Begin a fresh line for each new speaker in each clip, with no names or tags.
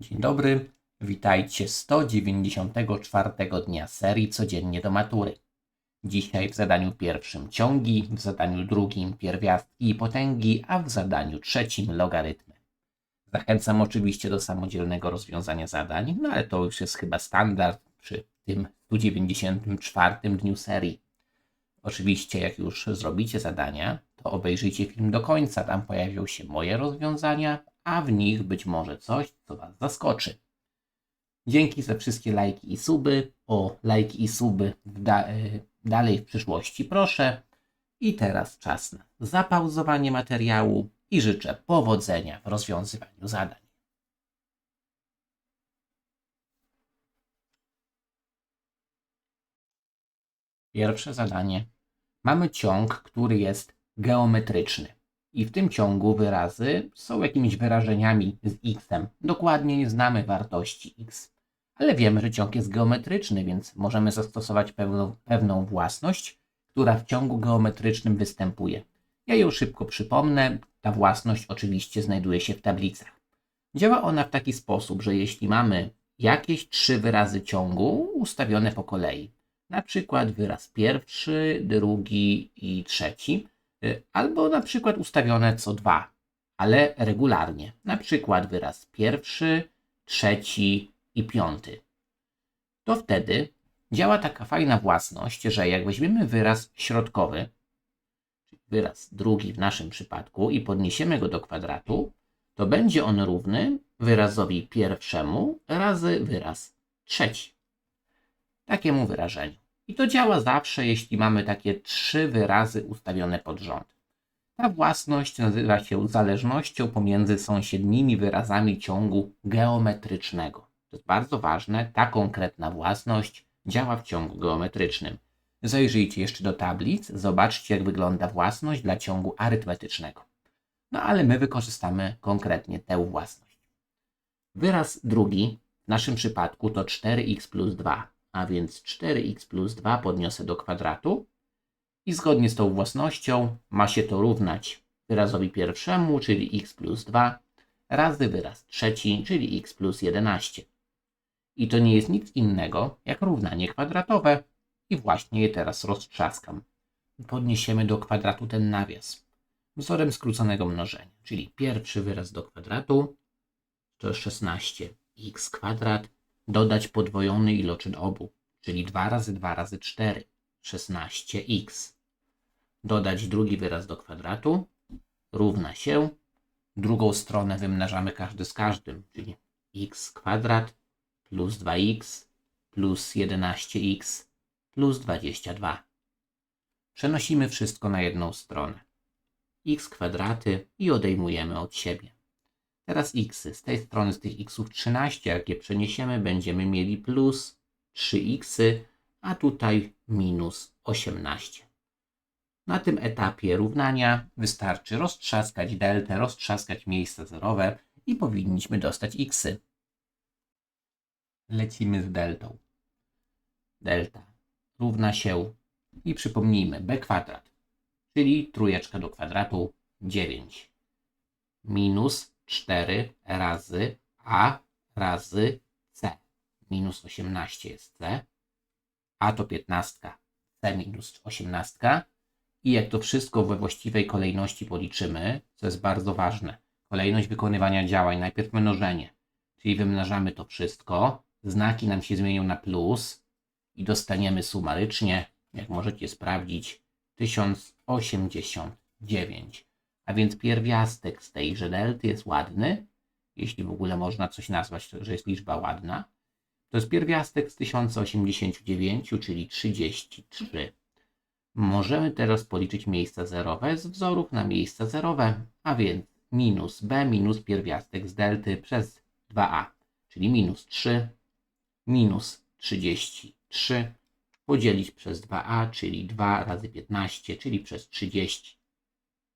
Dzień dobry, witajcie 194 dnia serii Codziennie do matury. Dzisiaj w zadaniu pierwszym ciągi, w zadaniu drugim pierwiastki i potęgi, a w zadaniu trzecim logarytmy. Zachęcam oczywiście do samodzielnego rozwiązania zadań, no ale to już jest chyba standard przy tym 194 dniu serii. Oczywiście, jak już zrobicie zadania, to obejrzyjcie film do końca. Tam pojawią się moje rozwiązania, a w nich być może coś, co Was zaskoczy. Dzięki za wszystkie lajki i suby. O lajki i suby da y, dalej w przyszłości proszę. I teraz czas na zapauzowanie materiału i życzę powodzenia w rozwiązywaniu zadań. Pierwsze zadanie. Mamy ciąg, który jest geometryczny. I w tym ciągu wyrazy są jakimiś wyrażeniami z x. Dokładnie nie znamy wartości x. Ale wiemy, że ciąg jest geometryczny, więc możemy zastosować pewną, pewną własność, która w ciągu geometrycznym występuje. Ja ją szybko przypomnę. Ta własność oczywiście znajduje się w tablicach. Działa ona w taki sposób, że jeśli mamy jakieś trzy wyrazy ciągu ustawione po kolei, na przykład wyraz pierwszy, drugi i trzeci, albo na przykład ustawione co dwa, ale regularnie, na przykład wyraz pierwszy, trzeci i piąty. To wtedy działa taka fajna własność, że jak weźmiemy wyraz środkowy, wyraz drugi w naszym przypadku i podniesiemy go do kwadratu, to będzie on równy wyrazowi pierwszemu razy wyraz trzeci. Takiemu wyrażeniu. I to działa zawsze, jeśli mamy takie trzy wyrazy ustawione pod rząd. Ta własność nazywa się zależnością pomiędzy sąsiednimi wyrazami ciągu geometrycznego. To jest bardzo ważne, ta konkretna własność działa w ciągu geometrycznym. Zajrzyjcie jeszcze do tablic, zobaczcie jak wygląda własność dla ciągu arytmetycznego. No ale my wykorzystamy konkretnie tę własność. Wyraz drugi w naszym przypadku to 4x plus 2, a więc 4x plus 2 podniosę do kwadratu i zgodnie z tą własnością ma się to równać wyrazowi pierwszemu, czyli x plus 2, razy wyraz trzeci, czyli x plus 11. I to nie jest nic innego jak równanie kwadratowe i właśnie je teraz roztrzaskam. Podniesiemy do kwadratu ten nawias wzorem skróconego mnożenia, czyli pierwszy wyraz do kwadratu to 16x kwadrat dodać podwojony iloczyn obu, czyli 2 razy 2 razy 4, 16x. Dodać drugi wyraz do kwadratu równa się, drugą stronę wymnażamy każdy z każdym, czyli x kwadrat plus 2x plus 11x plus 22. Przenosimy wszystko na jedną stronę. x kwadraty i odejmujemy od siebie. Teraz x. Z tej strony z tych xów 13, jak je przeniesiemy, będziemy mieli plus 3x, a tutaj minus 18. Na tym etapie równania wystarczy roztrzaskać deltę, roztrzaskać miejsca zerowe i powinniśmy dostać x. Lecimy z deltą. Delta równa się i przypomnijmy b kwadrat, czyli trójeczka do kwadratu 9 minus 4 razy a razy c. Minus 18 jest c, a to 15, c minus 18. I jak to wszystko we właściwej kolejności policzymy, co jest bardzo ważne, kolejność wykonywania działań, najpierw mnożenie, czyli wymnażamy to wszystko, znaki nam się zmienią na plus i dostaniemy sumarycznie, jak możecie sprawdzić, 1089. A więc pierwiastek z tejże delty jest ładny, jeśli w ogóle można coś nazwać, że jest liczba ładna. To jest pierwiastek z 1089, czyli 33. Możemy teraz policzyć miejsca zerowe z wzorów na miejsca zerowe, a więc minus b minus pierwiastek z delty przez 2a, czyli minus 3 minus 33 podzielić przez 2a, czyli 2 razy 15, czyli przez 30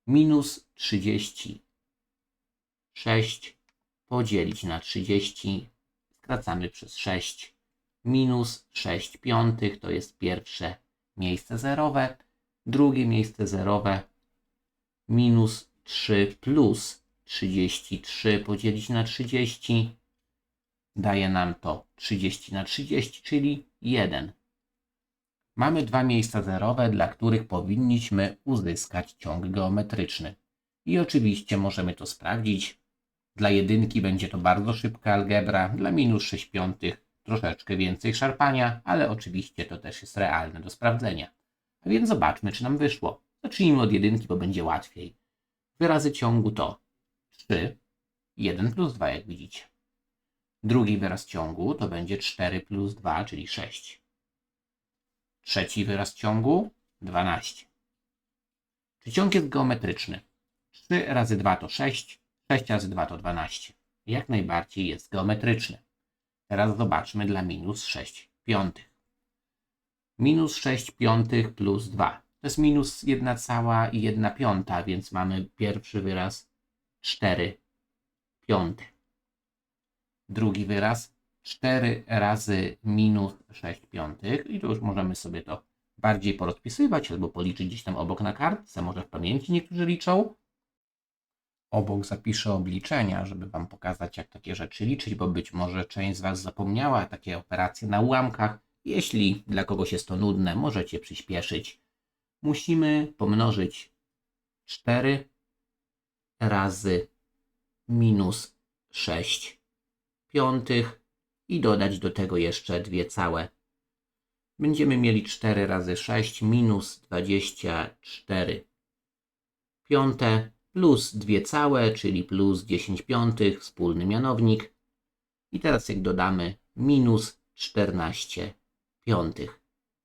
minus 36 podzielić na 30, skracamy przez 6, minus 6 piątych to jest pierwsze miejsce zerowe, drugie miejsce zerowe, minus 3 plus 33 podzielić na 30, daje nam to 30 na 30, czyli 1. Mamy dwa miejsca zerowe, dla których powinniśmy uzyskać ciąg geometryczny. I oczywiście możemy to sprawdzić. Dla jedynki będzie to bardzo szybka algebra, dla minus 6 piątych troszeczkę więcej szarpania, ale oczywiście to też jest realne do sprawdzenia. A więc zobaczmy, czy nam wyszło. Zacznijmy od jedynki, bo będzie łatwiej. Wyrazy ciągu to 3, 1 plus 2, jak widzicie. Drugi wyraz ciągu to będzie 4 plus 2, czyli 6. Trzeci wyraz ciągu 12. Czy ciąg jest geometryczny? 3 razy 2 to 6, 6 razy 2 to 12. Jak najbardziej jest geometryczny. Teraz zobaczmy dla minus 6 piątych. Minus 6 piątych plus 2. To jest minus 1 cała i 1 piąta, więc mamy pierwszy wyraz 4 piąte. Drugi wyraz 4 razy minus 6 piątych i tu już możemy sobie to bardziej porozpisywać albo policzyć gdzieś tam obok na kartce, może w pamięci niektórzy liczą. Obok zapiszę obliczenia, żeby Wam pokazać, jak takie rzeczy liczyć, bo być może część z Was zapomniała takie operacje na ułamkach. Jeśli dla kogoś jest to nudne, możecie przyspieszyć. Musimy pomnożyć 4 razy minus 6 piątych i dodać do tego jeszcze dwie całe. Będziemy mieli 4 razy 6 minus 24 piąte plus dwie całe, czyli plus 10 piątych, wspólny mianownik. I teraz jak dodamy minus 14 piątych.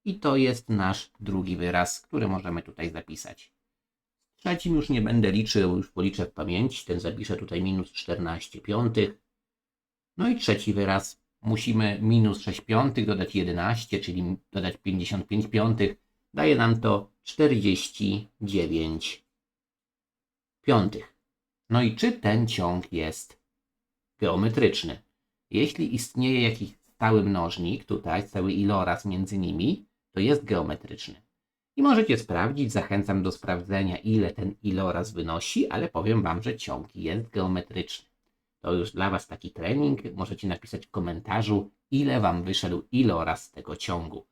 I to jest nasz drugi wyraz, który możemy tutaj zapisać. Trzecim już nie będę liczył, już policzę w pamięci, ten zapiszę tutaj minus 14 piątych. No i trzeci wyraz, musimy minus 6 piątych dodać 11, czyli dodać 55 piątych. Daje nam to 49 piątych. No i czy ten ciąg jest geometryczny? Jeśli istnieje jakiś stały mnożnik, tutaj cały iloraz między nimi, to jest geometryczny. I możecie sprawdzić, zachęcam do sprawdzenia, ile ten iloraz wynosi, ale powiem Wam, że ciąg jest geometryczny. To już dla Was taki trening. Możecie napisać w komentarzu, ile Wam wyszedł iloraz tego ciągu.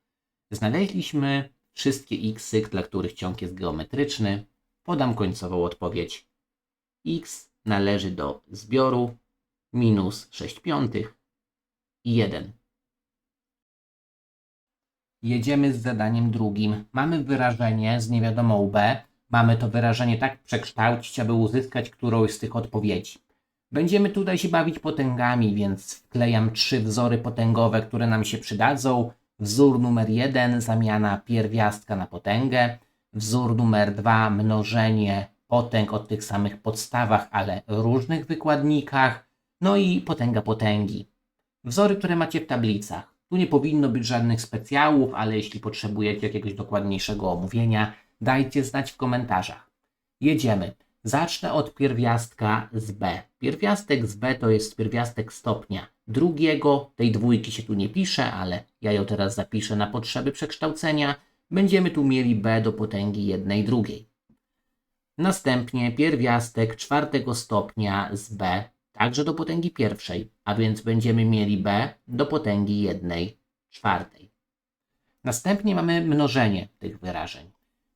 Znaleźliśmy wszystkie x, dla których ciąg jest geometryczny. Podam końcową odpowiedź. x należy do zbioru minus 6 piątych i 1. Jedziemy z zadaniem drugim. Mamy wyrażenie z niewiadomą b. Mamy to wyrażenie tak przekształcić, aby uzyskać którąś z tych odpowiedzi. Będziemy tutaj się bawić potęgami, więc wklejam trzy wzory potęgowe, które nam się przydadzą. Wzór numer jeden, zamiana pierwiastka na potęgę. Wzór numer dwa, mnożenie potęg o tych samych podstawach, ale różnych wykładnikach. No i potęga potęgi. Wzory, które macie w tablicach. Tu nie powinno być żadnych specjałów, ale jeśli potrzebujecie jakiegoś dokładniejszego omówienia, dajcie znać w komentarzach. Jedziemy. Zacznę od pierwiastka z b. Pierwiastek z b to jest pierwiastek stopnia drugiego. Tej dwójki się tu nie pisze, ale ja ją teraz zapiszę na potrzeby przekształcenia. Będziemy tu mieli b do potęgi jednej drugiej. Następnie pierwiastek czwartego stopnia z b także do potęgi pierwszej, a więc będziemy mieli b do potęgi jednej czwartej. Następnie mamy mnożenie tych wyrażeń,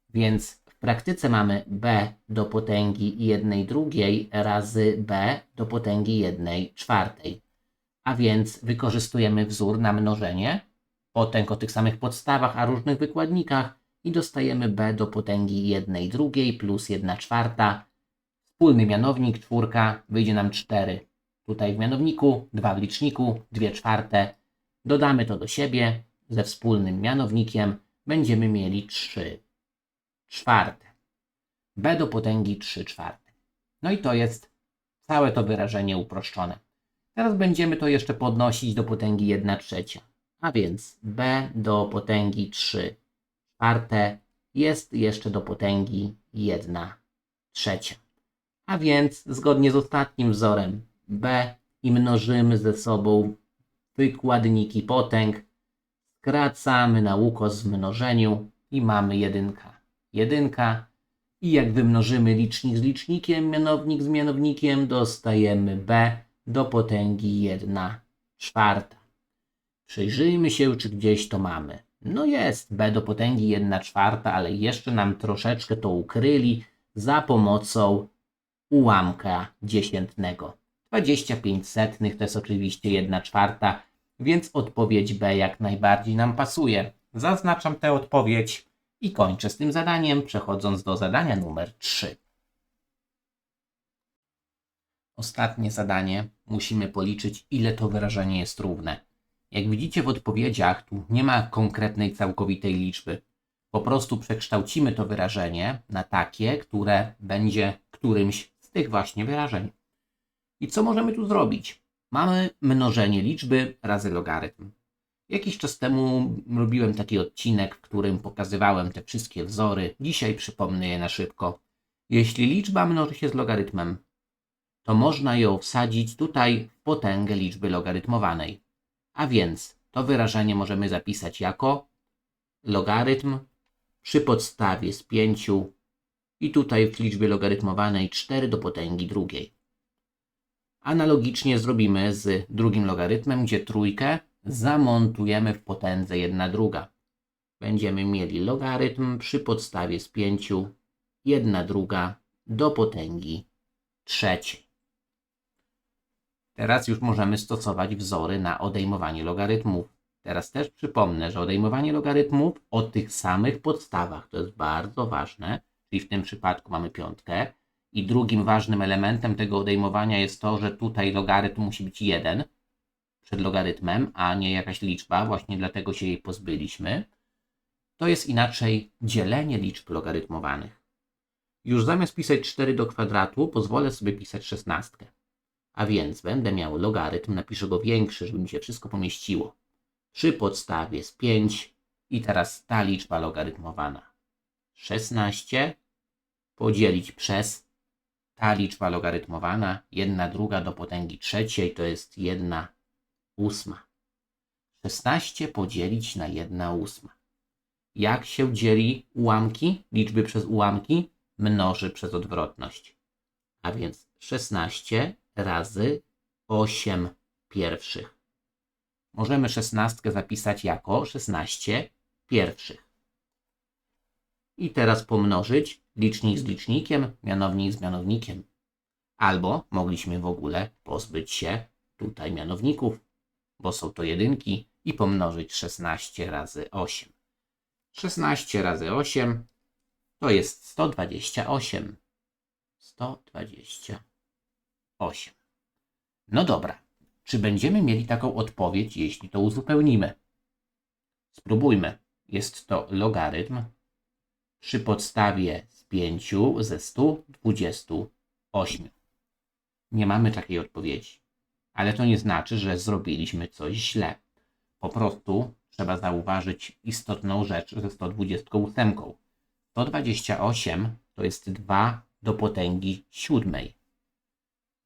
więc praktyce mamy b do potęgi jednej drugiej razy b do potęgi jednej czwartej. A więc wykorzystujemy wzór na mnożenie potęg o tych samych podstawach, a różnych wykładnikach i dostajemy b do potęgi jednej drugiej plus 1 czwarta Wspólny mianownik, czwórka, wyjdzie nam 4. Tutaj w mianowniku, 2 w liczniku, 2 czwarte. Dodamy to do siebie ze wspólnym mianownikiem. Będziemy mieli 3 czwarte. b do potęgi 3 czwarte. No i to jest całe to wyrażenie uproszczone. Teraz będziemy to jeszcze podnosić do potęgi 1 trzecia. A więc b do potęgi 3 czwarte jest jeszcze do potęgi 1 trzecia. A więc zgodnie z ostatnim wzorem b i mnożymy ze sobą wykładniki potęg, skracamy na ukos w mnożeniu i mamy jedynka. Jedynka i jak wymnożymy licznik z licznikiem, mianownik z mianownikiem, dostajemy b do potęgi 1 czwarta. Przyjrzyjmy się, czy gdzieś to mamy. No jest, b do potęgi 1 czwarta, ale jeszcze nam troszeczkę to ukryli za pomocą ułamka dziesiętnego. 25 setnych to jest oczywiście 1 czwarta, więc odpowiedź B jak najbardziej nam pasuje. Zaznaczam tę odpowiedź i kończę z tym zadaniem, przechodząc do zadania numer 3. Ostatnie zadanie. Musimy policzyć, ile to wyrażenie jest równe. Jak widzicie w odpowiedziach, tu nie ma konkretnej całkowitej liczby. Po prostu przekształcimy to wyrażenie na takie, które będzie którymś z tych właśnie wyrażeń. I co możemy tu zrobić? Mamy mnożenie liczby razy logarytm. Jakiś czas temu robiłem taki odcinek, w którym pokazywałem te wszystkie wzory. Dzisiaj przypomnę je na szybko. Jeśli liczba mnoży się z logarytmem, to można ją wsadzić tutaj w potęgę liczby logarytmowanej. A więc to wyrażenie możemy zapisać jako logarytm przy podstawie z 5 i tutaj w liczbie logarytmowanej 4 do potęgi drugiej. Analogicznie zrobimy z drugim logarytmem, gdzie trójkę zamontujemy w potędze 1 druga. Będziemy mieli logarytm przy podstawie z 5 1 druga do potęgi trzeciej. Teraz już możemy stosować wzory na odejmowanie logarytmów. Teraz też przypomnę, że odejmowanie logarytmów o tych samych podstawach to jest bardzo ważne, czyli w tym przypadku mamy piątkę. I drugim ważnym elementem tego odejmowania jest to, że tutaj logarytm musi być 1 przed logarytmem, a nie jakaś liczba, właśnie dlatego się jej pozbyliśmy. To jest inaczej dzielenie liczb logarytmowanych. Już zamiast pisać 4 do kwadratu, pozwolę sobie pisać 16. A więc będę miał logarytm, napiszę go większy, żeby mi się wszystko pomieściło. Przy podstawie z 5 i teraz ta liczba logarytmowana. 16 podzielić przez ta liczba logarytmowana, 1 druga do potęgi trzeciej to jest 1 ósma. 16 podzielić na 1 ósma. Jak się dzieli ułamki, liczby przez ułamki? Mnoży przez odwrotność. A więc 16 razy 8 pierwszych. Możemy 16 zapisać jako 16 pierwszych. I teraz pomnożyć licznik z licznikiem, mianownik z mianownikiem. Albo mogliśmy w ogóle pozbyć się tutaj mianowników, bo są to jedynki i pomnożyć 16 razy 8. 16 razy 8 to jest 128. 128. No dobra, czy będziemy mieli taką odpowiedź, jeśli to uzupełnimy? Spróbujmy. Jest to logarytm przy podstawie z 5 ze 128. Nie mamy takiej odpowiedzi, ale to nie znaczy, że zrobiliśmy coś źle. Po prostu trzeba zauważyć istotną rzecz ze 128. 128 to jest 2 do potęgi siódmej.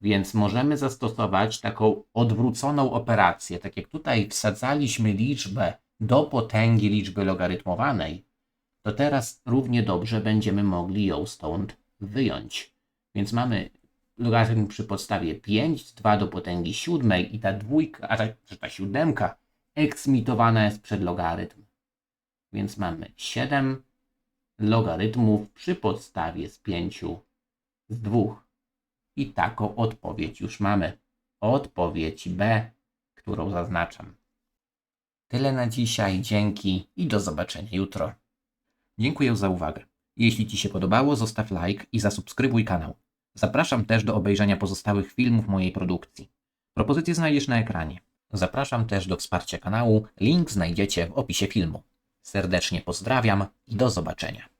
Więc możemy zastosować taką odwróconą operację. Tak jak tutaj wsadzaliśmy liczbę do potęgi liczby logarytmowanej, to teraz równie dobrze będziemy mogli ją stąd wyjąć. Więc mamy logarytm przy podstawie 5, 2 do potęgi siódmej i ta dwójka, a ta, ta siódemka eksmitowana jest przed logarytm. Więc mamy 7 logarytmów przy podstawie z 5 z 2. I taką odpowiedź już mamy. Odpowiedź B, którą zaznaczam. Tyle na dzisiaj, dzięki i do zobaczenia jutro. Dziękuję za uwagę. Jeśli Ci się podobało, zostaw like i zasubskrybuj kanał. Zapraszam też do obejrzenia pozostałych filmów mojej produkcji. Propozycje znajdziesz na ekranie. Zapraszam też do wsparcia kanału, link znajdziecie w opisie filmu. Serdecznie pozdrawiam i do zobaczenia.